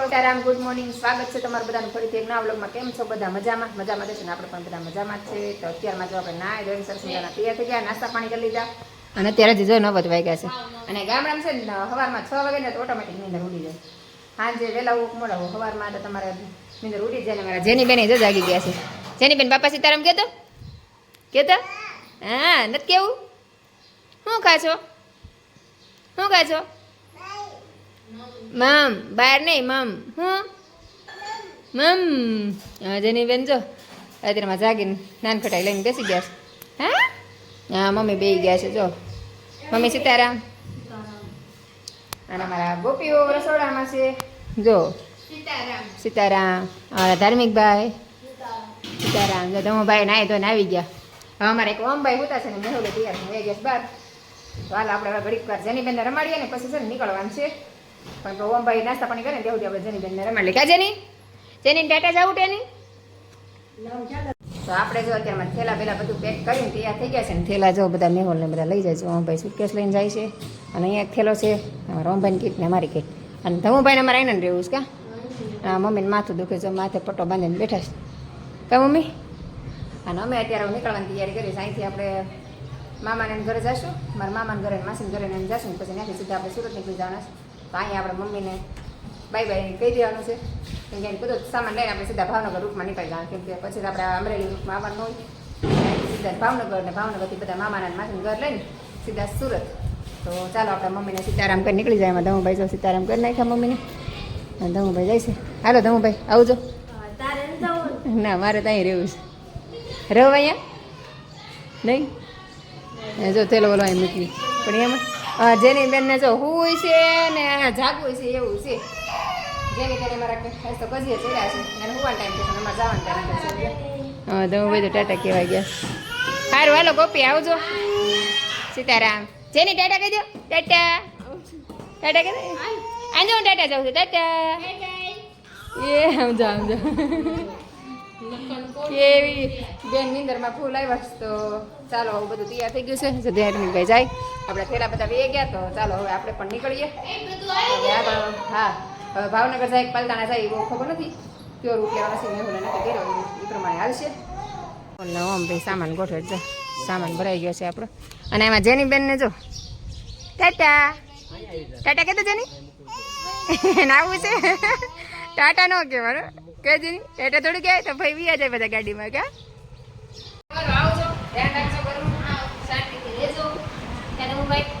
Sitaram good morning સ્વાગત છે તમારું બધાનું ફરીથી એક નવા બ્લોગમાં કેમ છો બધા? મજામાં? મજામાં છે ને? આપણે પણ બધા મજામાં છે. તો અત્યારમાં જો આપણે નાય ધોઈને સરસ મજાના થઈ ગયા, નાસ્તા પાણી કરી લીધા. અને અત્યારે જ જો નવ વાગ્યા છે. અને ગામડામાં છે ને સવારમાં છ વાગે ને તો ઓટોમેટિક નીંદર ઉડી જાય. સાંજે વહેલા ઉક મોડા સવારમાં તો તમારે નીંદર ઉડી જાય ને મારા જેની બેન જ જાગી ગયા છે. જેની બેન બાપા સીતારામ કહેતો કહેતો હા, નથી કેવું? શું ખાશો? શું ખાશો? મમ બહાર નહીં મમ. હું? મમ. જેની બેન જો અત્યારમાં જાગીને નાનખટાઈ લઈને બેસી ગયા છે. હા? હા મમ્મી બે ગયા છે જો. મમ્મી સીતારામ. અને મારા ગોપીઓ રસોડામાં છે. જો. સીતારામ. અમારા ધાર્મિકભાઈ. સીતારામ. જો ધમુભાઈ નાય તો આવી ગયા. હવે અમારે એક ઓમભાઈ હોતા છે ને મેહુલે તૈયાર થઈ ગયા બાર તો હાલ આપણે હવે ઘડીક વાર જેનીબેનને રમાડીએ ને પછી છે ને નીકળવાનું છે. પણ તો ઓમભાઈ નાસ્તા પાણી કરે ને આપણે જેનીબેનને લે ક્યાં જેની? જેની ટાટા જાવું ટેની? તો આપણે જો અત્યારમાં થેલા પેલા બધું પેક કરીને તૈયાર થઈ ગયા છે ને, થેલા જો બધા મેહોલ ને બધા લઈ જાય છે. ઓમભાઈ સુટકેસ લઈને જાય છે. અને અહીંયા એક થેલો છે અમારા ઓમભાઈની કીટ ને અમારી કીટ અને ધમુભાઈને અમારે આવીને રહેવું છે કા હા, મમ્મીને માથું દુખે છે, માથે પટ્ટો બાંધીને બેઠા છે. કા મમ્મી? અને અમે અત્યારે નીકળવાની તૈયારી કરી છે અહીંથી આપણે મામાને ઘરે જશું. મારા મામાને ઘરે માસીને ઘરે જશું પછી ત્યાંથી સીધા આપણે સુરત નીકળી જવાના છે તો અહીંયા આપણે મમ્મીને બાય બાય કહી દેવાનું છે. કેમ કે બધો સામાન લઈને આપણે સીધા ભાવનગર રૂપમાં નીકળી જવાનું, કેમ કે પછી આપણે અમરેલી રૂપમાં આવવાનું હોય. સીધા ભાવનગર અને ભાવનગરથી બધા મામાના માસીનું ઘર લઈને સીધા સુરત. તો ચાલો આપણે મમ્મીને સીતારામ કરી નીકળી જાય, એમાં ધમુભાઈ જો સીતારામ કરી નાખ્યા મમ્મીને. અને ધમુભાઈ જાય છે. હાલો ધમુભાઈ આવજો. ના, મારે ત્યાં રહેવું છે. રહો અહીંયા. નહીં? જો તેલો બોલો અહીં મૂકી પણ એમાં જેની બેનને જો હુંય છે ને જાગવું છે એવું છે. જેની બેન મારા ખાસ તો કજીએ ચડ્યા છે. અને હુવાનો ટાઈમ અમારે જવાનો ટાઈમ છે હા તો હું બધું ટાટા કહેવાય ગયા. સારું હાલો ગોપી આવજો. સીતારામ. જેની ટાટા કહી દો ટાટા. ટાટા કહી દો આજે હું ટાટા જાઉં છું. ટાટા. એ સમજો સમજો કેવી બેન નિંદરમાં ફૂલ આવ્યા તો ચાલો હવે બધું તૈયાર થઈ ગયું છે. જો ધ્યાન જાય. આપણે થેલા બધા બે ગયા, તો ચાલો હવે આપણે પણ નીકળીએ. હા ભાવનગર જાય, પાલતાણા જાય એવો ખબર નથી. કયો રૂટ નથી મેં નથી કર્યો, એ પ્રમાણે ઓમ ભાઈ સામાન ગોઠવે છે. સામાન ભરાઈ ગયો છે આપણો. અને એમાં જેની બેનને જો. ટાટા. ટાટા કહેતો જેની? નાવું છે. ટાટા નો કહેવાનું. કે એટલે થોડું કે તો ભાઈ વિયા જાય બધા ગાડીમાં કા આવજો ધ્યાન રાખજો ઘરનું શાંતિથી રહેજો ત્યારે હું ભાઈ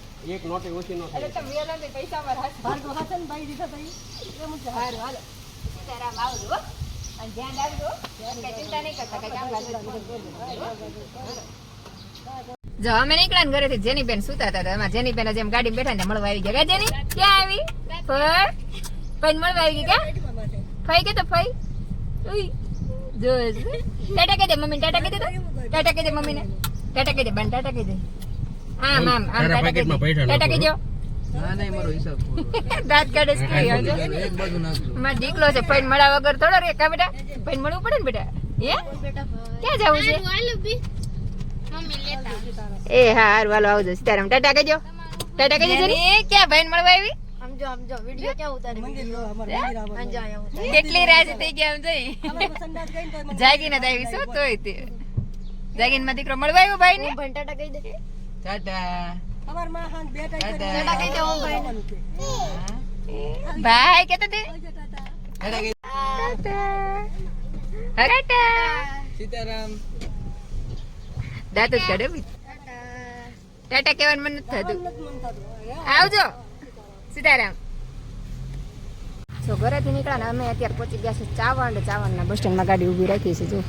એક નોટે ઓછી નો થાય. એટલે વેલા ને પૈસા અમારા હાથ હારું હાલો. તારા માવ જો અને ધ્યાન રાખજો કે ચિંતા નહીં કરતા કે કામ જો અમે નીકળ્યા ને ઘરેથી જેની બેન સુતા હતા એમાં જેની બેન જેમ ગાડી બેઠા ને મળવા આવી ગયા. જેની? ક્યાં આવી? ફઈ? ફઈ મળવા આવી ગઈ ક્યાં? ફઈ કે તો ફઈ? ઉઈ જો ટાટા કહી દે મમ્મી ટાટા કહી દે ટાટા કહી દે મમ્મીને. ટાટા કહી દે બેન ટાટા કહી દે. આમ આમ આમ પાકીટમાં પૈસા ના મારો હિસાબ દાંત કાઢે છે એક બાજુ નાખજો મારો દીકલો છે ફઈને મળા વગર થોડો રે. કા બેટા? ફઈને મળવું પડે ને બેટા? હે? ક્યાં જવું છે? એ હા હારું હાલો આવજો સીતારામ. ટાટા કહેજો. ટાટા કહેજો જરી. ક્યાં ભાઈને મળવા આવી? સમજો સમજો વિડિયો ક્યાં ઉતારી કેટલી રાજી થઈ ગયા આમ જોઈ. જાગીને આવી શું તોય તે. જાગીને માં દીકરો મળવા આવ્યો ભાઈ ને ભંટાટા કહી દે. ટાટા. ભાઈ કેતો તે? સીતારામ. દાંત જ કાઢે ટાટા. કહેવાનું મન નથી થતું. આવજો. સીતારામ. જો ઘરેથી નીકળ્યા ને અમે અત્યારે પહોંચી ગયા છે ચાવંડ. ચાવંડના બસ સ્ટેન્ડમાં ગાડી ઊભી રાખી છે જો.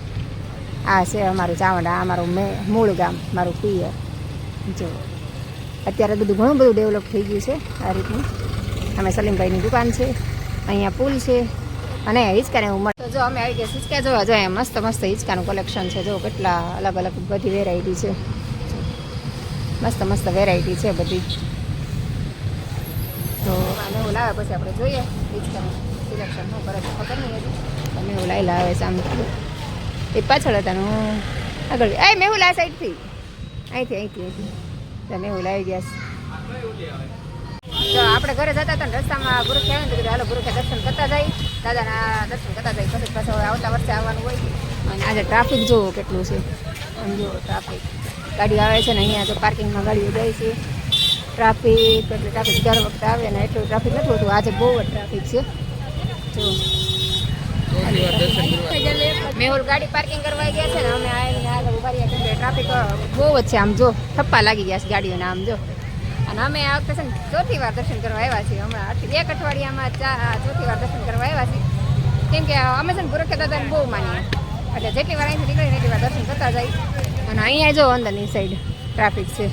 આ છે અમારું ચાવંડ આ અમારું મે મૂળ ગામ મારું પિયર. જો, અત્યારે બધું ઘણું બધું ડેવલપ થઈ ગયું છે આ રીતનું. અમે સલીમભાઈની દુકાન છે, અહીંયા પુલ છે, અને હિંચકાને ઉંમર તો જો અમે આવી ગયા હિંચકા જોવા. જો અહીંયા મસ્ત મસ્ત હિંચકાનું કલેક્શન છે. જો કેટલા અલગ અલગ બધી વેરાયટી છે. મસ્ત મસ્ત વેરાયટી છે બધી. તો આને એવું લાવે પછી આપણે જોઈએ હિંચકાનું સિલેક્શન શું કરે ખબર નહીં હતી અમે એવું લાવી લાવે છે આમ. એ પાછળ હતા હું આગળ એ મેં એવું આ સાઈડથી અહીંથી અહીંથી અહીંથી. તમે એવું લાવી ગયા તો આપણે ઘરે જતા હતા ને રસ્તામાં ગુરુ આવ્યું તો હાલો ગુરુખે દર્શન કરતા જાય દાદાના દર્શન કરતા જાય પછી પાછા આવતા વર્ષે આવવાનું હોય. અને આજે ટ્રાફિક જુઓ કેટલું છે. સમજો ટ્રાફિક. ગાડી આવે છે ને અહીંયા તો પાર્કિંગમાં ગાડીઓ જાય છે. ટ્રાફિક, એટલે ટ્રાફિક દર વખતે આવે ને એટલું ટ્રાફિક નથી હોતું. આજે બહુ જ ટ્રાફિક છે. જો. મેહુલ ગાડી પાર્કિંગ કરવા ગયા છે ને અમે આવીને આગળ ઊભા રહ્યા કેમ ટ્રાફિક બહુ જ છે. આમ જો, થપ્પા લાગી ગયા છે ગાડીઓને આમ જો. અને અમે આ છે ને ચોથી દર્શન કરવા આવ્યા છીએ. હમણાં એક અઠવાડિયામાં ચોથી વાર દર્શન કરવા આવ્યા છીએ. કેમ અમે છે ને ગુરખે દાદાને બહુ માનીએ. એટલે જેટલી વાર અહીંથી નીકળીને એટલી વાર દર્શન કરતા જાય અને અહીંયા જો અંદરની સાઈડ ટ્રાફિક છે.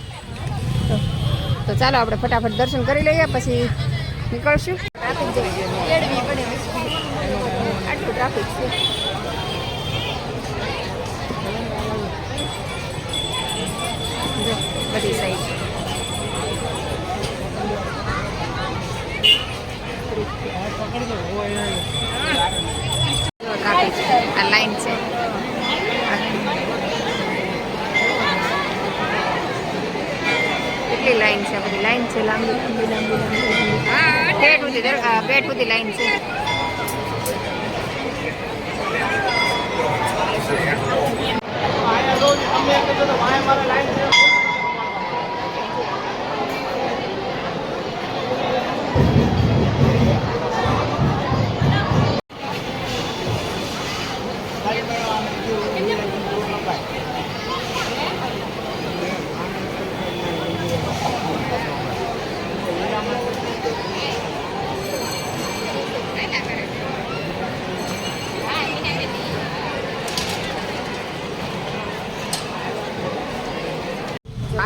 તો ચાલો આપણે ફટાફટ દર્શન કરી લઈએ, પછી નીકળશું. ટ્રાફિક એડવી પડે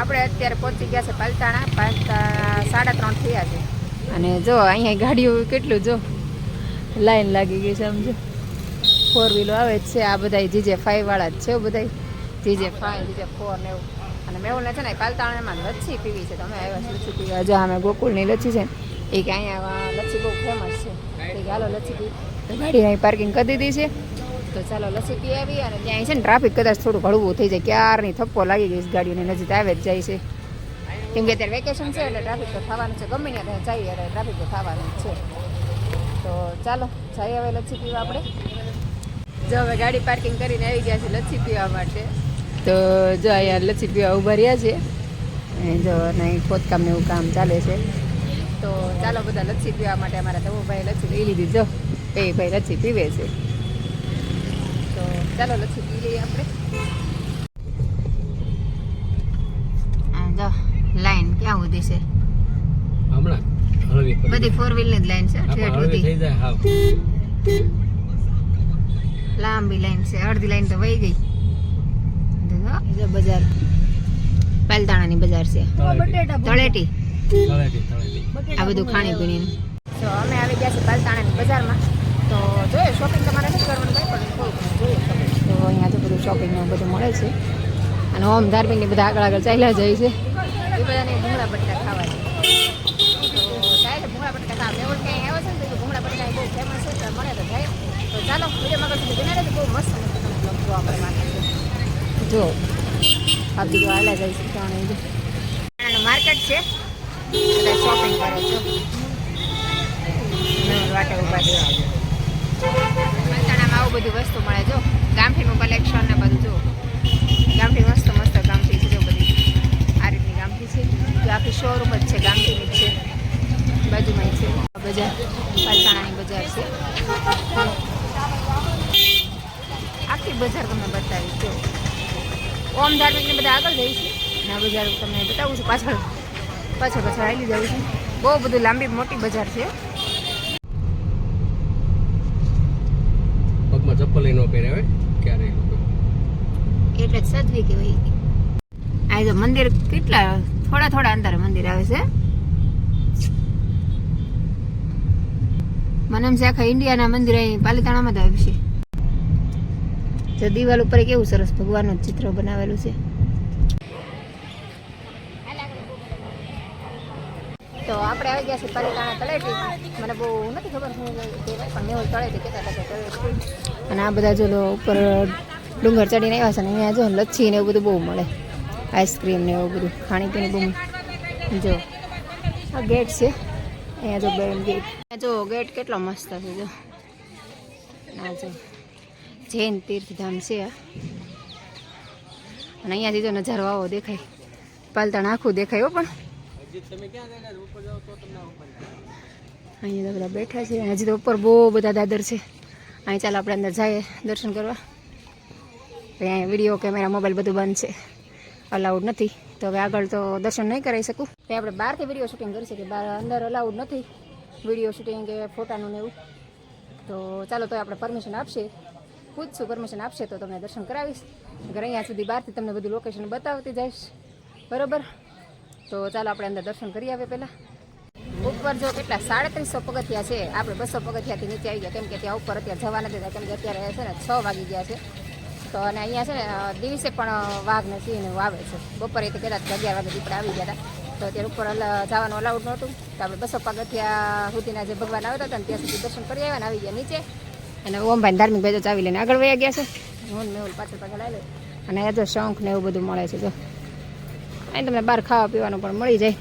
આપણે અત્યારે પહોંચી ગયા છે પાલતાણા. પાલતા સાડા ત્રણ થયા છે. અને જો, અહીંયા ગાડીઓ કેટલું જો લાઈન લાગી ગઈ સમજો. ફોર વ્હીલો આવે જ છે, આ બધા જીજે ફાઈવ વાળા જ છે બધા જીજે ફાઈવ જીજે ફોર ને એવું. અને મેં છે ને પાલતાણામાં લચ્છી પીવી છે. તમે આવ્યા લચ્છી પીવા. જો અમે ગોકુળની લચ્છી છે એ કે અહીંયા લચ્છી બહુ ફેમસ છે. એ હાલો, લચ્છી પી. ગાડી અહીં પાર્કિંગ કરી દીધી છે. તો ચાલો લસ્સી પી આવી અને ત્યાં છે ને ટ્રાફિક કદાચ થોડું હળવું થઈ જાય. ક્યારની થપ્પો લાગી ગઈ ગાડીઓની નજીક આવે જ જાય છે. કેમ કે અત્યારે વેકેશન છે એટલે ટ્રાફિક તો થવાનું છે. ગમે ત્યાં જઈએ એટલે ટ્રાફિક તો થવાનું છે. તો ચાલો, જઈએ હવે લસ્સી પીવા આપણે. જો હવે ગાડી પાર્કિંગ કરીને આવી ગયા છે લસ્સી પીવા માટે. તો જો અહીંયા લચ્છી પીવા ઊભા રહ્યા છે. જો નહીં ખોદકામ એવું કામ ચાલે છે. તો ચાલો બધા લચ્છી પીવા માટે અમારા ધવુભાઈ લચ્છી લઈ લીધી. જો, એ ભાઈ લચ્છી પીવે છે. ચાલો લચ્છી પી લઈએ આપણે લાઈન ક્યાં સુધી છે? હમણાં બધી ફોર વ્હીલની જ લાઈન છે ઠેઠ સુધી. થઈ જાય હાવ. લાંબી લાઈન છે અડધી લાઈન તો વહી ગઈ. બજાર. પાલતાણાની બજાર છે. બટેટા તળેટી. તળેટી તળેટી. આ બધું ખાણી પીણી તો અમે આવી ગયા છે પાલતાણાની બજારમાં. તો જોઈએ શોપિંગ તમારે શું કરવાનું કંઈ પણ થોડું જોઈએ shopping. તો તો બધું મળે છે. અને ઓમ ધાર્મિકને બધા આગળ આગળ ચાલ્યા જાય છે. એ બધાને ભૂંગળા બટાકા ખાવા છે ભૂંગળા ખાવા. મેં ઓળખે આવ્યો છે ને તો ભૂંગળા બટાકા બહુ ફેમસ છે તો મળે તો જાય. તો ચાલો કશું બનાવે તો બહુ મસ્ત જોવા મળે માટે. જો આ હાલા જાય છે ત્રણે માર્કેટ છે. બધા શોપિંગ કરે છે. વાટે ઊભા છે. મહેસાણામાં આવું બધું વસ્તુ મળે જો. ગામઠીનું કલેક્શન ને બધું જો ગામઠી મસ્ત મસ્ત ગામઠી છે જો બધી. આ રીતની ગામઠી છે. આખી શોરૂમ જ છે, ગામઠીની જ છે. બાજુમાં છે. બજાર. પાલતાણાની બજાર છે. આખી બજાર તમને બતાવી જો. ઓમ ધાર્મિકને બધા આગળ જઈશ અને આ બજાર તમને બતાવું છું પાછળ. પાછળ પાછળ આવી જાઉં છું. બહુ બધું લાંબી મોટી બજાર છે. પગમાં ચપ્પલ પહેરે હવે ક્યારે એટલે સદવી કહેવાય આ જો મંદિર કેટલા, થોડા થોડા અંતરે મંદિર આવે છે? મને એમ છે આખા ઇન્ડિયાના મંદિર અહીં પાલિતાણામાં જ આવ્યું છે. જો દિવાલ ઉપર કેવું સરસ ભગવાનનું ચિત્ર બનાવેલું છે. તો આપણે આવી ગયા છીએ પાલિતાણા તળેટી. મને બહુ નથી ખબર શું કહેવાય પણ મેં તળેટી કહેતા હતા તળેટી અને આ બધા જો ઉપર ડુંગર ચડીને આવ્યા છે ને અહીંયા જો લચ્છી ને એવું બધું બહુ મળે. આઈસ્ક્રીમ ને એવું બધું. ખાણીપીણી બહુ જો. આ ગેટ છે. અહીંયા જો બે ગેટ. જો ગેટ કેટલો મસ્ત છે જો. આ જો જૈન તીર્થધામ છે અને અહીંયાથી જો નજારો આવો દેખાય. પાલતાણ આખું દેખાય હો પણ. અહીંયા બધા બેઠા છે. હજી તો ઉપર બહુ બધા દાદર છે. અહીં ચાલો આપણે અંદર જઈએ દર્શન કરવા. અહીંયા વીડિયો કેમેરા મોબાઈલ બધું બંધ છે. અલાઉડ નથી. તો હવે આગળ તો દર્શન નહીં કરાવી શકું. તો આપણે બહારથી વીડિયો શૂટિંગ કરી શકીએ. બહાર અંદર અલાઉડ નથી. વીડિયો શૂટિંગ કે ફોટાનું ને એવું. તો ચાલો તો આપણે પરમિશન આપશે. પૂછશું પરમિશન આપશે તો તમને દર્શન કરાવીશ. અગર અહીંયા સુધી બહારથી તમને બધું લોકેશન બતાવતી જઈશ. બરાબર? તો ચાલો આપણે અંદર દર્શન કરી આવે પહેલાં. ઉપર જો કેટલા, સાડત્રીસો પગથિયા છે. આપણે બસો પગથિયાથી નીચે આવી ગયા કેમ કે ત્યાં ઉપર અત્યારે જવા નથી કેમ કે અત્યારે છે ને છ વાગી ગયા છે. તો અને અહીંયા છે ને દિવસે પણ વાઘ ને સિંહ આવે છે. બપોરે તો કદાચ અગિયાર વાગે દીપડા આવી ગયા હતા. તો અત્યારે ઉપર જવાનું અલાઉડ નહોતું. તો આપણે બસો પગથિયા સુધીના જે ભગવાન આવતા હતા ને, ત્યાં સુધી દર્શન કરી આવ્યા ને આવી ગયા નીચે. અને ઓમભાઈ ધાર્મિક ભેજો ચાવી લઈને આગળ વયા ગયા છે. હું મેં પાછળ પાછળ આવી અને એ જો શંખ ને એવું બધું મળે છે, જો. અહીં તમને બહાર ખાવા પીવાનું પણ મળી જાય.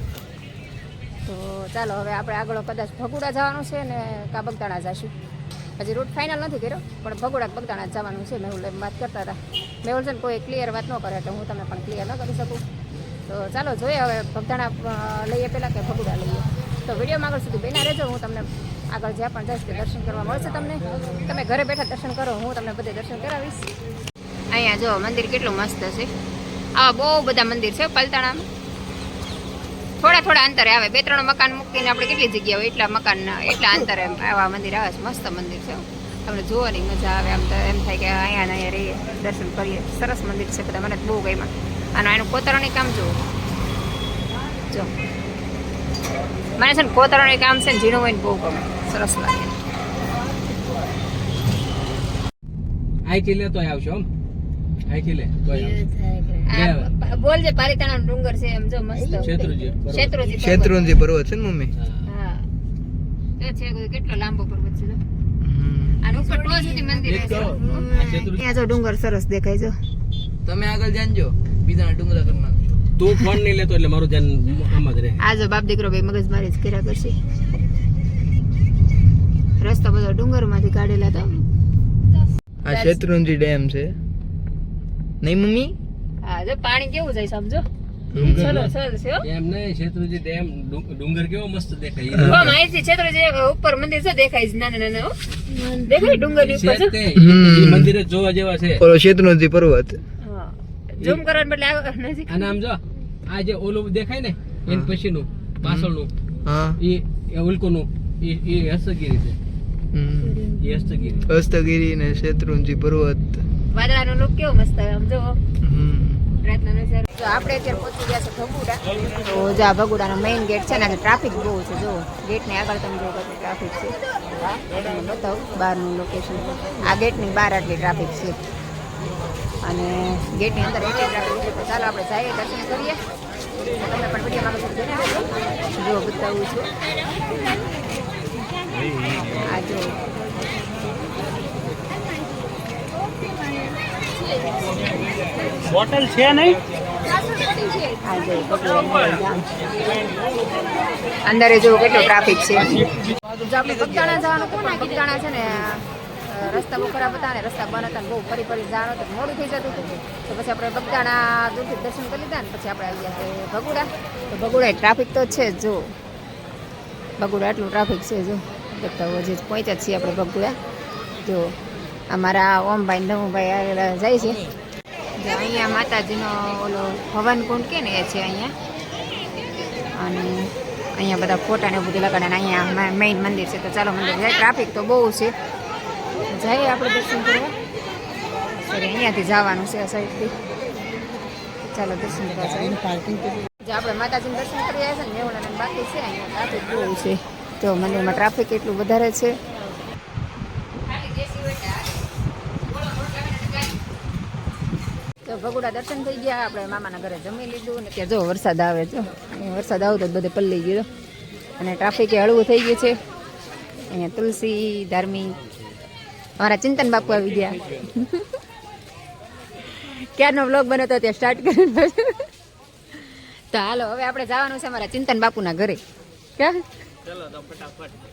તો ચાલો, હવે આપણે આગળ કદાચ ભગુડા જવાનું છે ને કા બગદાણા જઈશું હજી રૂટ ફાઇનલ નથી કર્યો, પણ ભગુડા બગદાણા જવાનું છે. મેહુલ એમ વાત કરતા હતા. મેહુલ છે ને કોઈ ક્લિયર વાત ન કરે, એટલે હું તમને પણ ક્લિયર ન કરી શકું. તો ચાલો, જોઈએ હવે બગદાણા લઈએ પહેલાં કે ભગુડા લઈએ. તો વિડીયોમાં આગળ સુધી બેના રહેજો. હું તમને આગળ જ્યાં પણ જઈશ તે દર્શન કરવા મળશે તમને. તમે ઘરે બેઠા દર્શન કરો, હું તમને બધે દર્શન કરાવીશ. અહીંયા જો મંદિર કેટલું મસ્ત છે. આવા બહુ બધા મંદિર છે પલતાણામાં. થોડા થોડા અંતરે આવે. બે ત્રણ મકાન મૂકીને આપણે કેટલી જગ્યા હોય એટલા મકાન એટલા અંતરે આવા મંદિર આવે છે. મસ્ત મંદિર છે. તમને જોવાની મજા આવે. આમ તો એમ થાય કે અહીંયા ને અહીંયા રહીએ દર્શન કરીએ. સરસ મંદિર છે બધા. મને બહુ ગમ્યા. અને એનું કોતરણી કામ જુઓ. જો. મને છે ને કોતરણી કામ છે ને ઝીણું હોય ને બહુ ગમે. સરસ લાગે. આઈ કિલે તો આવશો આમ અહીંથી લે તોય આવશો આ પાલિતાણા ડુંગર છે એમ જો મસ્ત. શેત્રુંજી. પર્વત. શેત્રુંજી પર્વત. છે ને મમ્મી? હા. એ છે કેટલો લાંબો પર્વત છે જો. ઉપર ટોચ સુધી મંદિર છે તો આ શેત્રુંજી. ત્યાં જો ડુંગર સરસ દેખાય જો. તમે આગળ જાણજો બીજાના ડુંગરા કરી તું ફોન નહીં લેતો એટલે મારું ધ્યાન આમાં જ રહે. આ બાપ દીકરો ભાઈ મગજ મારી જ કર્યા કરશે રસ્તો બધો ડુંગરમાંથી કાઢેલા તો. આ શેત્રુંજી ડેમ છે. નહીં મમ્મી? હા જો પાણી કેવું જાય સમજો? ચલો ચલ છે એમ નહીં શેત્રુંજી ડેમ ડુંગર કેવો મસ્ત દેખાય. ઉપર મંદિર છે દેખાય છે નાના નાના દેખાય ડુંગર ઉપર છે મંદિર જ જોવા જેવા છે. ઓલો શેત્રુંજી પર્વત. હા. ઝૂમ નજીક. જો આ જે ઓલું દેખાય ને એની પછીનું પાછળનું હા. એ એ ઉલ્કોનું એ એ હસ્તગીરી છે. હસ્તગીરી. હસ્તગીરી ને શેત્રુંજી પર્વત. વાદળાનો લુક કેવો મસ્ત આવે આમ જો. હમ. આપણે અત્યારે પહોંચી ગયા છે ભગુડા, તો જો ભગુડાનો મેઇન ગેટ છે ને ટ્રાફિક બહુ છે, જો. ગેટની આગળ તમે જો કેટલી ટ્રાફિક છે. બતાવું, બહારનું લોકેશન આ ગેટની બહાર આટલી ટ્રાફિક છે. અને ગેટની અંદર એટલી ટ્રાફિક છે, તો ચાલો આપણે જઈએ, દર્શન કરીએ. તમે પણ વિડીયોમાં જો બતાવું છું. આ જો. હોટલ છે નહીં? અંદર જો કેટલો ટ્રાફિક છે. આપણે બગદાણા જવાનું પણ બગદાણા છે ને રસ્તા બહુ ખરાબ હતા ને રસ્તા બંધ હતા ને બહુ ફરી ફરી જવાનું તો મોડું થઈ જતું હતું. તો પછી આપણે બગદાણા દૂરથી દર્શન કરી લીધા ને પછી આપણે આવી ગયા ભગુડા. તો ભગુડા ટ્રાફિક તો છે જ જો. ભગુડા આટલું ટ્રાફિક છે જો. બતાવો હજી પહોંચ્યા જ છીએ આપણે ભગુડા. જો અમારા ઓમભાઈ નવુભાઈ આવેલા જાય છે. અહીંયા માતાજીનો ઓલો હવન કુંડ કે ને એ છે અહીંયા. અને અહીંયા બધા ફોટા ને બધું લગાડે અને અહીંયા મેઇન મંદિર છે. તો ચાલો મંદિર જાય. ટ્રાફિક તો બહુ છે. જઈએ આપણે દર્શન કરવા. સોરી અહીંયાથી જવાનું છે આ સાઈડથી ચાલો દર્શન કરવા જઈએ. પાર્કિંગ જે આપણે માતાજીનું દર્શન કરી આવ્યા છે ને મેવડાના બાકી છે અહીંયા. ટ્રાફિક બહુ છે. તો મંદિરમાં ટ્રાફિક એટલું વધારે છે. તો ભગુડા દર્શન થઈ ગયા આપણે મામાના ઘરે જમી લીધું ને ત્યાં જો વરસાદ આવે જો. વરસાદ આવતો બધે પલ્લી ગયો. અને ટ્રાફિકે હળવું થઈ ગયું છે. અહીંયા તુલસી ધાર્મી અમારા ચિંતન બાપુ આવી ગયા. ક્યારનો બ્લોગ બન્યો તો ત્યાં સ્ટાર્ટ કરી તો હાલો હવે આપણે જવાનું છે અમારા ચિંતન બાપુના ઘરે. ક્યાં?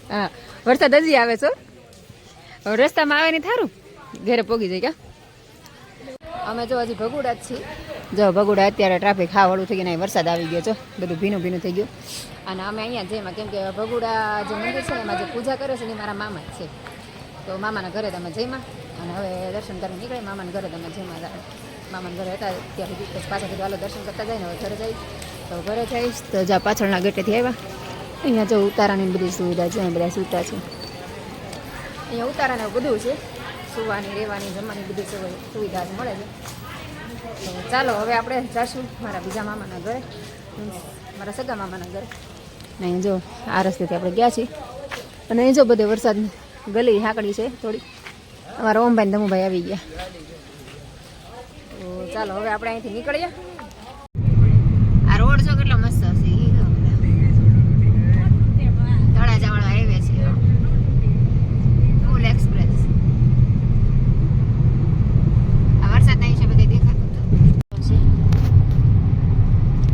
હા વરસાદ હજી આવે છો રસ્તામાં આવે ને થારું? ઘરે પોગી જાય ક્યાં? અમે જો હજી ભગુડા જ છીએ. જો ભગુડા અત્યારે ટ્રાફિક હાવાળું થઈ ગયું વરસાદ આવી ગયો છો બધું ભીનું ભીનું થઈ ગયું. અને અમે અહીંયા જઈમાં કેમ કે ભગુડા જે મંદિર છે એમાં જે પૂજા કરે છે એ મારા મામા જ છે. તો મામાના ઘરે તમે જઈમાં અને હવે દર્શન કરીને નીકળે, મામાના ઘરે તમે જઈમાં. મામાના ઘરે હતા ત્યાં સુધી પછી કીધું, હાલો, દર્શન કરતા જાય ને હવે ઘરે જઈશ. તો ઘરે જઈશ, તો જ્યાં પાછળના ગેટેથી આવ્યા. અહીંયા જો ઉતારાની બધી સુવિધા છે બધા સૂતા છે. અહીંયા ઉતારાને બધું છે. સુવાની, રહેવાની, જમવાની બધી સુવિ- સુવિધા મળે છે. ચાલો, હવે આપણે જઈશું મારા બીજા મામાના ઘરે. મારા સગા મામાના ઘરે. નહીં જો આ રસ્તેથી આપણે ગયા છીએ. અને અહીં જો બધે વરસાદ ગલી હાકડી છે થોડી. અમારા ઓમભાઈ ને ધમુભાઈ આવી ગયા. તો ચાલો, હવે આપણે અહીંથી નીકળીએ આ રોડ જો કેટલો મસ્ત હશે ઈ જો. તળાજાવાળો હાઈવે છે ફૂલ એક્સપ્રેસ આ વરસાદના હિસાબે કંઈ દેખાતું તો છે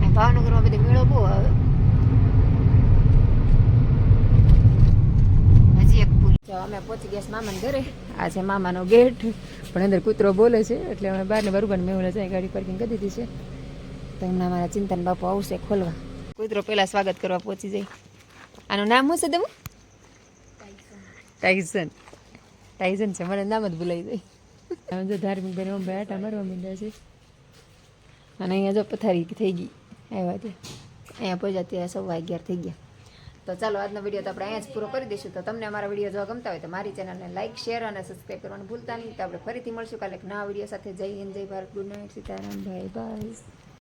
આ ભાવનગરમાં બધી મેળો બહુ આવે હજી એક પુલ જો અમે પહોંચી ગયા છે મામાના ઘરે આ છે મામાનો ગેટ. પણ અંદર કૂતરો બોલે છે એટલે અમે બહારને બરોબર મેં જાય ગાડી પાર્કિંગ કરી દીધી છે. તો એમના મારા ચિંતન બાપુ આવશે ખોલવા. કૂતરો પહેલાં સ્વાગત કરવા પહોંચી જાય. આનું નામ શું છે તમે ટાઈઝન ટાઈઝન છે મને નામ જ ભૂલાઈ જાય. અમે જો ધાર્મિક બેન અમે ભાઈ આટા મારવા માંડ્યા છે. અને અહીંયા જો પથારી થઈ ગઈ. આવ્યા ત્યાં. અહીંયા પહોંચ્યા ત્યાં સવા અગિયાર થઈ ગયા. તો ચાલો આજનો વીડિયો તો આપણે અહીંયા જ પૂરો કરી દઈશું. તો તમને અમારા વીડિયો જોવા ગમતા હોય તો મારી ચેનલને લાઇક શેર અને સબસ્ક્રાઈબ કરવાનું ભૂલતા નહીં. તો આપણે ફરીથી મળશું કાલે નવા વીડિયો સાથે. જય હિન્દ, જય ભારત, ગુડ નાઇટ, સીતારામ, ભાઈ બાય